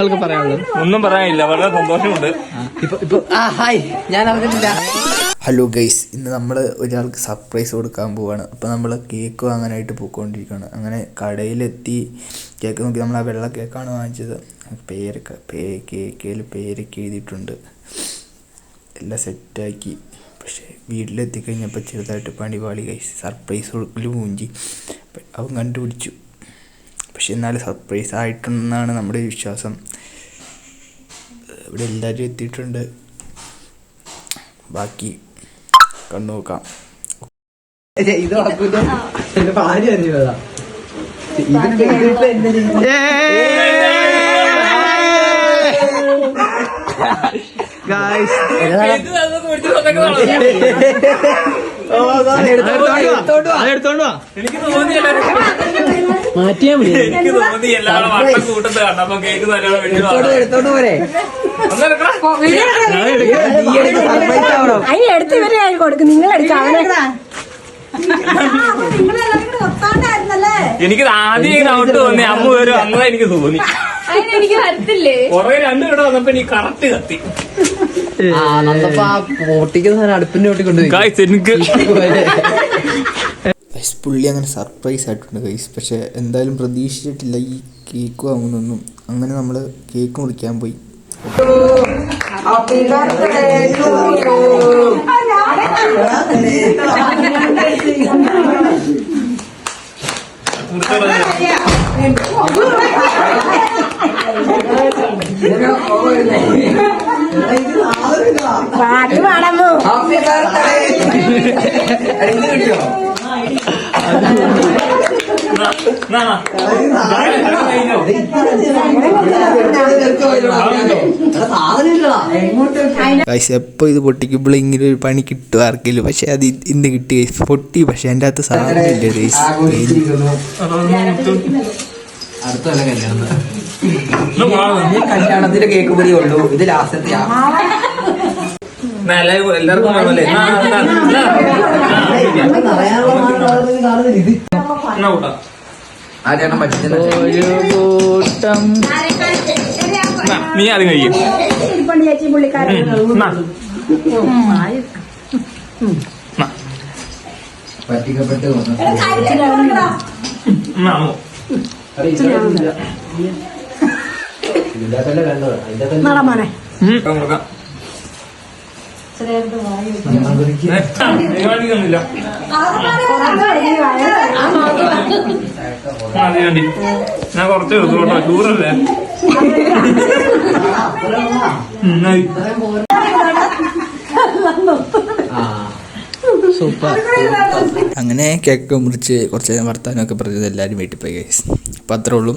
നിങ്ങൾക്ക് പറയാനുള്ളത്? ഒന്നും പറയാനില്ല വളരെ സന്തോഷമുണ്ട്. ഇപ്പൊ ഇപ്പൊ ആ ഹായ് ഞാൻ അറിഞ്ഞിട്ടില്ല. ഹലോ ഗൈസ് ഇന്ന് നമ്മൾ ഒരാൾക്ക് സർപ്രൈസ് കൊടുക്കാൻ പോവാണ്. അപ്പോൾ നമ്മൾ കേക്ക് വാങ്ങാനായിട്ട് പോയിക്കൊണ്ടിരിക്കുകയാണ്. അങ്ങനെ കടയിലെത്തി കേക്ക് നോക്കി നമ്മൾ ആ വെള്ള കേക്കാണ് വാങ്ങിച്ചത്. പേരൊക്കെ പേ കേക്കിൽ പേരൊക്കെ എഴുതിയിട്ടുണ്ട്. എല്ലാം സെറ്റാക്കി പക്ഷേ വീട്ടിലെത്തിക്കഴിഞ്ഞപ്പോൾ ചെറുതായിട്ട് പണി പാളി ഗൈസ് സർപ്രൈസ് കൊടുക്കൽ മൂഞ്ചി അവൻ കണ്ടുപിടിച്ചു. പക്ഷെ എന്നാലും സർപ്രൈസ് ആയിട്ടുണ്ടെന്നാണ് നമ്മുടെ വിശ്വാസം. ഇവിടെ എല്ലാവരും എത്തിയിട്ടുണ്ട്. ബാക്കി കണ്ണു നോക്കാം. ഇത് ഭാര്യ അറിഞ്ഞതാ. ഗായ്സ് അതെടുത്തോണ്ട് വാ. എനിക്ക് തോന്നി എല്ലാവരും മാറ്റിയാ മതി. എനിക്ക് തോന്നി എല്ലാവരും വട്ടം കൂട്ടത്ത് കണ്ടപ്പോ കേക്ക് നല്ലോണം വെട്ടി എടുത്തോണ്ട് പോരെ. സർപ്രൈസ് ആവണം. അതിന് എടുത്ത് ഇവരെ കൊടുക്കും. നിങ്ങൾ എടുക്കാം എനിക്ക് ആദ്യം ഡൗട്ട് തോന്നി അമ്മ വരും. അങ്ങനെ എനിക്ക് തോന്നി. എനിക്ക് കൊറേ രണ്ടു കിട വന്നപ്പോ എനിക്ക് കറക്റ്റ് കത്തി. ആ നന്നപ്പോ ആ പൊട്ടിക്കുന്ന അടുപ്പിന്റെ ചോട്ടി കൊണ്ടുപോയി. എനിക്ക് ഗൈസ് പുള്ളി അങ്ങനെ സർപ്രൈസ് ആയിട്ടുണ്ട് ഗൈസ് പക്ഷേ എന്തായാലും പ്രതീക്ഷിച്ചിട്ടില്ല ഈ കേക്ക് വാങ്ങുന്നൊന്നും. അങ്ങനെ നമ്മൾ കേക്ക് മുറിക്കാൻ പോയി. പാട്ട് പാടാമോ ഹാപ്പി ബർത്ത്ഡേ. ഗായ്സ്, ഗൈസ് എപ്പോൾ ഇത് പൊട്ടിക്കുമ്പോൾ ഇങ്ങനെ ഒരു പണി കിട്ടും ആർക്കില്ല പക്ഷെ അത് ഇന്ന് കിട്ടി. പൊട്ടി പക്ഷെ എന്റെ അകത്ത് സാധനമില്ല ഗൈസ് അടുത്തല്ല കല്യാണം. ഒന്ന് പോണം. കല്യാണത്തിന്റെ കേക്ക് പൊടിയേ ഉള്ളൂ. ഇത് ലാസ്റ്റത്തെ എല്ലാവരും- എല്ലാവർക്കും നാ. എന്നാ കൂട്ടാ. നാ, നീ ആദ്യം പുള്ളിക്കാരൻ പറ്റിക്കപ്പെട്ട് വന്നു. നടമാനെ കൊടുക്കാം കാണിക്കുന്നില്ല മതി മതി ഞാൻ കുറച്ച് എടുത്തു കേട്ടോ മതി. സൂപ്പർ. അങ്ങനെ കേക്ക് മുറിച്ച് കുറച്ച് നേരം വർത്താനമൊക്കെ പറഞ്ഞത് എല്ലാവരും വീട്ടിൽ പോയി ഗൈസ് അപ്പോൾ അത്രേ ഉള്ളൂ.